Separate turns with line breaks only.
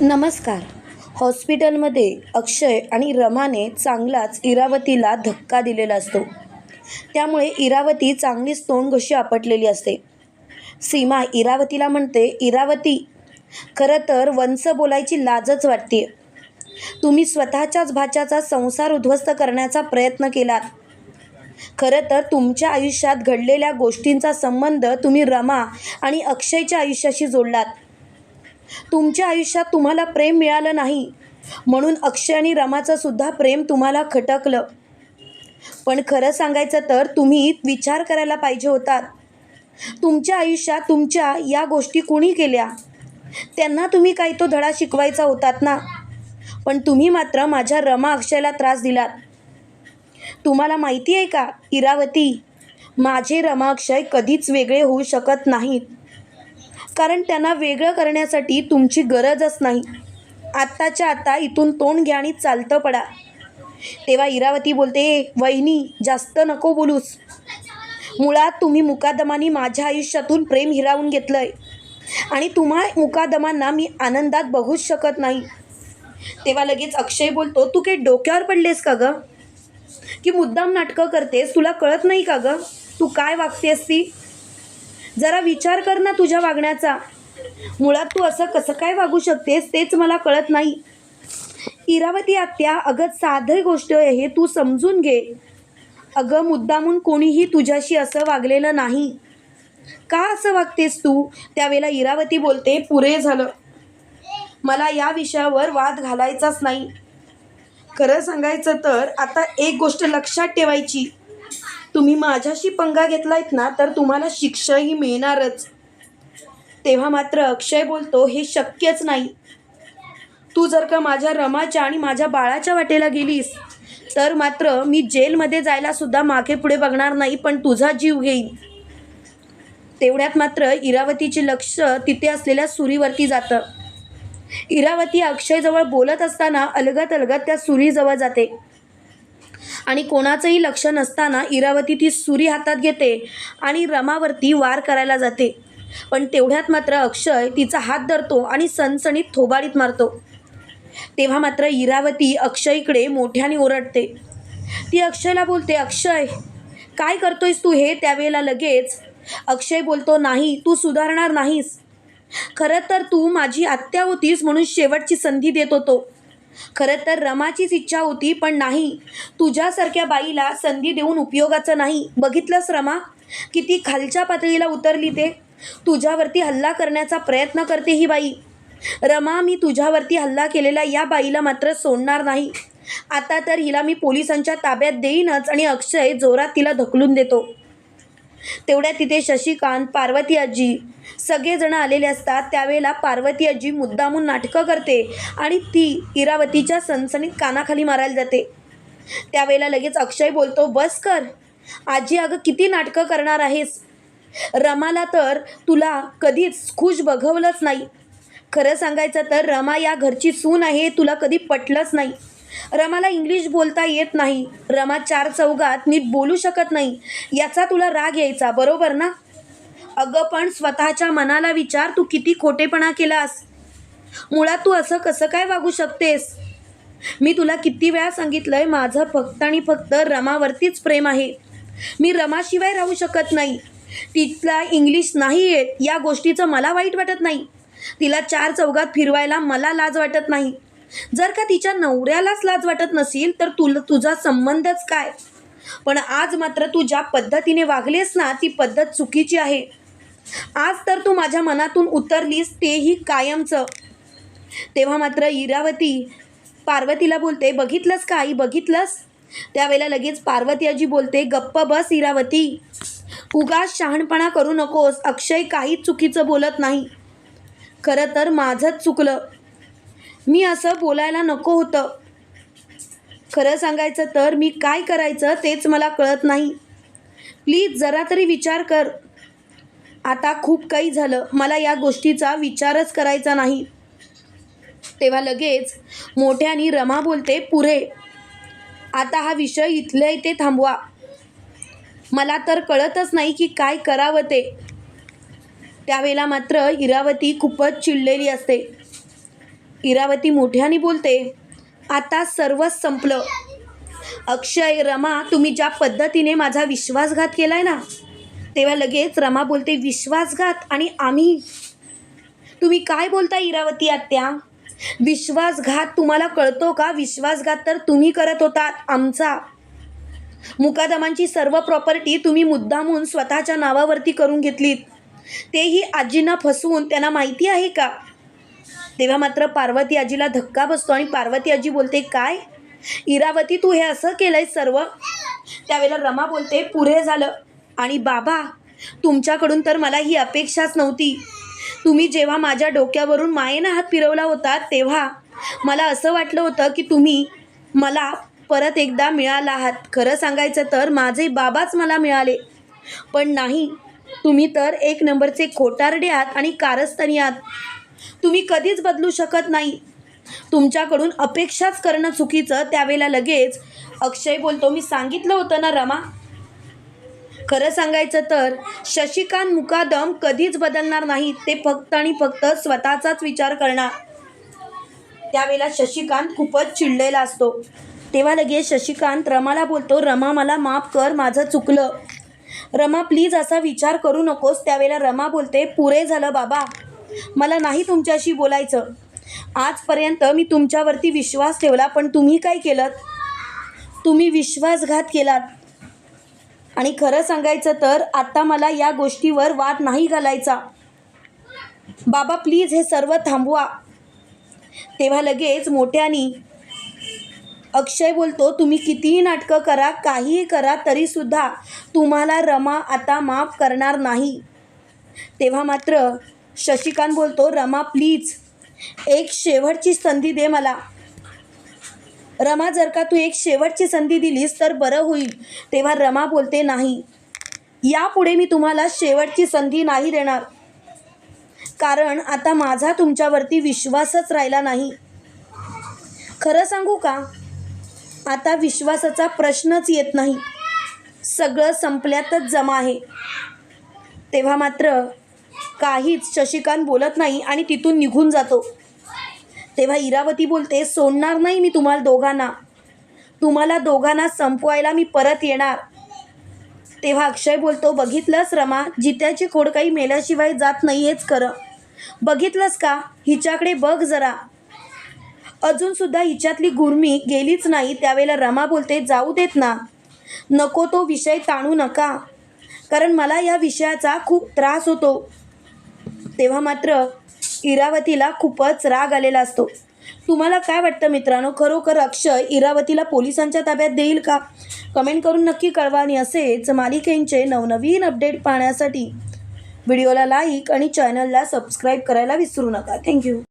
नमस्कार. हॉस्पिटलमध्ये अक्षय आणि रमाने चांगलाच इरावतीला धक्का दिलेला असतो. त्यामुळे इरावती चांगलीच तोंडघशी आपटलेली असते. सीमा इरावतीला म्हणते इरावती खरं तर वंस बोलायची लाजच वाटते तुम्ही स्वतःच्याच भाच्याचा संसार उद्ध्वस्त करण्याचा प्रयत्न केलात. खरं तर तुमच्या आयुष्यात घडलेल्या गोष्टींचा संबंध तुम्ही रमा आणि अक्षयच्या आयुष्याशी जोडलात. तुमच्या आयुष्यात तुम्हाला प्रेम मिळालं नाही. म्हणून अक्षय आणि रमाचं सुद्धा प्रेम तुम्हाला खटकलं. पण खरं सांगायचं तर तुम्ही विचार करायला पाहिजे होतात. तुमच्या आयुष्यात तुमच्या या गोष्टी कुणी केल्या? त्यांना तुम्ही काही तो धडा शिकवायचा होतात ना? पण तुम्ही मात्र माझ्या रमा अक्षयला त्रास दिलात. तुम्हाला माहिती आहे का इरावती? माझे रमा अक्षय कधीच वेगळे होऊ शकत नाहीत. कारण त्यांना वेगळं करण्यासाठी तुमची गरजच नाही. आत्ताच्या आता इथून तोंड घ्या आणि चालतं पडा. तेव्हा इरावती बोलते वहिनी जास्त नको बोलूस. मुळात तुम्ही मुकादमानी माझ्या आयुष्यातून प्रेम हिरावून घेतलंय. आणि तुम्हा मुकादमांना मी आनंदात बघूच शकत नाही. तेव्हा लगेच अक्षय बोलतो तू काही डोक्यावर पडलेस का गं? की मुद्दाम नाटकं करतेस तुला कळत नाही का गं? तू काय वागतेस ती? जरा विचार कर ना तुझ्या वागण्याचा. मुळात तू असं कसं काय वागू शकतेस तेच मला कळत नाही. इरावती आत्या अगं साधी गोष्ट आहे तू समजून घे. अगं मुद्दामून कोणीही तुझ्याशी असं वागलेलं नाही. का असं वागतेस तू? त्यावेळेला इरावती बोलते पुरे झालं. मला या विषयावर वाद घालायचाच नाही. खरं सांगायचं तर आता एक गोष्ट लक्षात ठेवायची. तुम्ही माझ्याशी पंगा घेतलायत ना तर तुम्हाला शिक्षाही मिळणारच. तेव्हा मात्र अक्षय बोलतो हे शक्यच नाही. तू जर का माझ्या रमाच्या आणि माझ्या बाळाच्या वाटेला गेलीस तर मात्र मी जेलमध्ये जायला सुद्धा मागे पुढे बघणार नाही पण तुझा जीव घेईन. तेवढ्यात मात्र इरावतीचे लक्ष तिथे असलेल्या सुरीवरती जातं. इरावती अक्षयजवळ बोलत असताना अलगत अलगत त्या सुरीजवळ जाते. आणि कोणाचंही लक्ष नसताना इरावती ती सुरी हातात घेते आणि रमावरती वार करायला जाते. पण तेवढ्यात मात्र अक्षय तिचा हात धरतो आणि सणसणीत थोबाडीत मारतो. तेव्हा मात्र इरावती अक्षयकडे मोठ्याने ओरडते. ती अक्षयला बोलते अक्षय काय करतोयस तू हे? त्यावेळेला लगेच अक्षय बोलतो नाही तू सुधारणार नाहीस. खरं तर तू माझी आत्या होतीस म्हणून शेवटची संधी देत होतो. खरं तर रमाचीच इच्छा होती पण नाही. तुझ्यासारख्या बाईला संधी देऊन उपयोगाचं नाही. बघितलंस रमा? किती खालच्या पातळीला उतरली ते? तुझ्यावरती हल्ला करण्याचा प्रयत्न करते ही बाई. रमा मी तुझ्यावरती हल्ला केलेल्या या बाईला मात्र सोडणार नाही. आता तर हिला मी पोलिसांच्या ताब्यात देईनच आणि अक्षय जोरात तिला ढकलून देतो. तेवढ्या तिथे शशिकांत पार्वती आजी सगळेजण आलेले असतात. त्यावेळेला पार्वती आजी मुद्दामून नाटकं करते आणि ती इरावतीच्या सणसणीत कानाखाली मारायला जाते. त्यावेळेला लगेच अक्षय बोलतो बस कर. आजी अगं किती नाटकं करणार आहेस? रमाला तर तुला कधीच खुश बघवलंच नाही. खरं सांगायचं तर रमा या घरची सून आहे तुला कधी पटलंच नाही. रमाला इंग्लिश बोलता येत नाही. रमा चार चौघात नीट बोलू शकत नाही. याचा तुला राग यायचा बरोबर ना? अगं पण स्वतःच्या मनाला विचार तू किती खोटेपणा केलास? मुळात तू असं कसं काय वागू शकतेस? मी तुला किती वेळा सांगितलंय माझं फक्त आणि फक्त रमावरतीच प्रेम आहे. मी रमाशिवाय राहू शकत नाही. तिथला इंग्लिश नाही येत या गोष्टीचं मला वाईट वाटत नाही. तिला चार चौघात फिरवायला मला लाज वाटत नाही. जर का तिच्या नवऱ्यालाच लाज वाटत नसेल तर तुला तुझा संबंधच काय? पण आज मात्र तू ज्या पद्धतीने वागलेस ना ती पद्धत चुकीची आहे. आज तर तू माझ्या मनातून उतरलीस तेही कायमचं. तेव्हा मात्र इरावती पार्वतीला बोलते बघितलंस का आई बघितलंस? त्यावेळेला लगेच पार्वती आजी बोलते गप्प बस इरावती. उगाच शहाणपणा करू नकोस. अक्षय काहीच चुकीचं बोलत नाही. खरं तर माझंच चुकलं. मी असं बोलायला नको होतं. खरं सांगायचं तर मी काय करायचं तेच मला कळत नाही. प्लीज जरा तरी विचार कर. आता खूप काही झालं. मला या गोष्टीचा विचारच करायचा नाही. तेव्हा लगेच मोठ्यानी रमा बोलते पुरे आता हा विषय इथल्या इथे थांबवा. मला तर कळतच नाही की काय करावं ते. त्यावेळेला मात्र इरावती खूपच चिडलेली असते. इरावती मोठ्याने बोलते आता सर्वच संपलं. अक्षय रमा तुम्ही ज्या पद्धतीने माझा विश्वासघात केलाय ना तेव्हा लगेच रमा बोलते विश्वासघात? आणि आम्ही? तुम्ही काय बोलता इरावती आत्या? विश्वासघात तुम्हाला कळतो का? विश्वासघात तर तुम्ही करत होतात आमचा. मुकादमांची सर्व प्रॉपर्टी तुम्ही मुद्दामून स्वतःच्या नावावरती करून घेतलीत. तेही आजींना फसवून त्यांना माहिती आहे का? तेव्हा मात्र पार्वती आजीला धक्का बसतो आणि पार्वती आजी बोलते काय? इरावती तू हे असं केलंय सर्व? त्यावेळेला रमा बोलते पुरे झालं. आणि बाबा तुमच्याकडून तर मला ही अपेक्षाच नव्हती. तुम्ही जेव्हा माझ्या डोक्यावरून मायेनं हात फिरवला होता तेव्हा मला असं वाटलं होतं की तुम्ही मला परत एकदा मिळाला आहात. खरं सांगायचं तर माझे बाबाच मला मिळाले. पण नाही तुम्ही तर एक नंबरचे खोटारडे आहात आणि कारस्थानी आहात. तुम्ही कधीच बदलू शकत नाही. तुमच्याकडून अपेक्षाच करणं चुकीचं त्यावेळेला लगेच अक्षय बोलतो मी सांगितलं होतं ना रमा. खरं सांगायचं तर शशिकांत मुकादम कधीच बदलणार नाही. ते फक्त आणि फक्त स्वतःचाच विचार करणार. त्यावेळेला शशिकांत खूपच चिडलेला असतो. तेव्हा लगेच शशिकांत रमाला बोलतो रमा मला माफ कर माझं चुकलं. रमा प्लीज असा विचार करू नकोस. त्यावेळेला रमा बोलते पुरे झालं बाबा. मला नाही तुमच्याशी बोलायचं. आजपर्यंत मी तुमच्यावरती विश्वास ठेवला पण तुम्ही काय केलं तुम्ही विश्वासघात केलात. आणि खरं सांगायचं तर आता मला या गोष्टीवर वाद नाही घालायचा. बाबा प्लीज हे सर्व थांबवा. तेव्हा लगेच मोठ्यानी अक्षय बोलतो तुम्ही कितीही नाटकं करा काहीही करा तरीसुद्धा तुम्हाला रमा आता माफ करणार नाही. तेव्हा मात्र शशिकांत बोलतो रमा प्लीज एक शेवटची संधी दे मला. रमा जर का तू एक शेवटची संधी दिलीस तर बरं होईल. तेव्हा रमा बोलते नाही. यापुढे मी तुम्हाला शेवटची संधी नाही देणार. कारण आता माझा तुमच्यावरती विश्वासच राहिला नाही. खरं सांगू का? आता विश्वासाचा प्रश्नच येत नाही. सगळं संपल्यातच जमा आहे. तेव्हा मात्र काहीच शशिकांत बोलत नाही आणि तिथून निघून जातो. तेव्हा इरावती बोलते सोडणार नाही मी तुम्हाला दोघांना. तुम्हाला दोघांना संपवायला मी परत येणार. तेव्हा अक्षय बोलतो बघितलंस रमा जित्याची खोड काही मेल्याशिवाय जात नाही हेच खरं. बघितलंस का? हिच्याकडे बघ जरा. अजूनसुद्धा हिच्यातली गुरमी गेलीच नाही. त्यावेळेला रमा बोलते जाऊ देत ना. नको तो विषय ताणू नका. कारण मला या विषयाचा खूप त्रास होतो. तेव्हा मात्र इरावतीला खूपच राग आलेला असतो. तुम्हाला काय वाटतं मित्रांनो? खरोखर अक्षय इरावतीला पोलिसांच्या ताब्यात देईल का? कमेंट करून नक्की कळवा आणि असेच मालिकेंचे नवनवीन अपडेट पाहण्यासाठी व्हिडिओला लाईक आणि चॅनलला सबस्क्राईब करायला विसरू नका. थँक्यू.